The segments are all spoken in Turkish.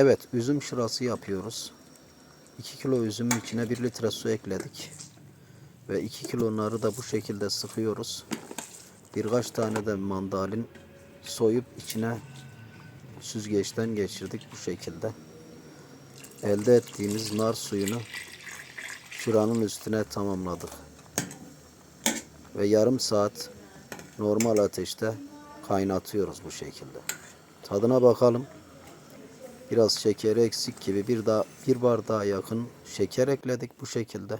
Evet, üzüm şırası yapıyoruz. 2 kilo üzümün içine 1 litre su ekledik. Ve 2 kilo narı da bu şekilde sıkıyoruz. Birkaç tane de mandalin soyup içine süzgeçten geçirdik bu şekilde. Elde ettiğimiz nar suyunu şıranın üstüne tamamladık. Ve yarım saat normal ateşte kaynatıyoruz bu şekilde. Tadına bakalım. Biraz şekeri eksik gibi bir daha bir bardağa yakın şeker ekledik bu şekilde.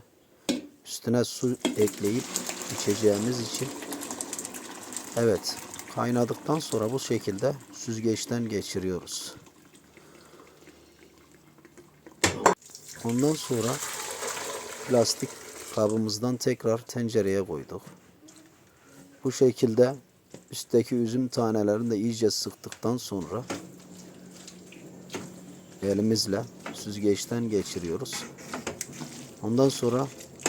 Üstüne su ekleyip içeceğimiz için evet kaynadıktan sonra bu şekilde süzgeçten geçiriyoruz. Ondan sonra plastik kabımızdan tekrar tencereye koyduk. Bu şekilde üstteki üzüm tanelerini de iyice sıktıktan sonra elimizle süzgeçten geçiriyoruz. Ondan sonra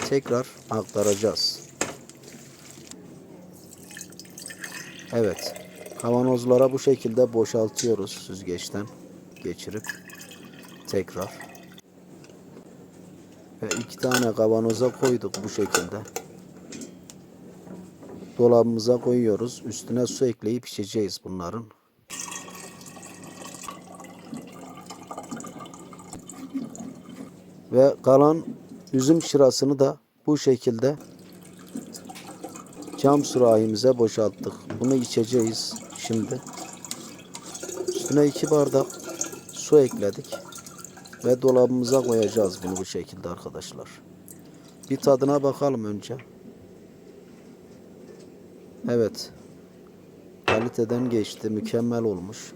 tekrar aktaracağız. Evet. Kavanozlara bu şekilde boşaltıyoruz süzgeçten geçirip tekrar. Ve iki tane kavanoza koyduk bu şekilde. Dolabımıza koyuyoruz. Üstüne su ekleyip içeceğiz bunların. Ve kalan üzüm şırasını da bu şekilde cam sürahimize boşalttık. Bunu içeceğiz şimdi. Üstüne iki bardak su ekledik. Ve dolabımıza koyacağız bunu bu şekilde arkadaşlar. Bir tadına bakalım önce. Evet. Kaliteden geçti. Mükemmel olmuş.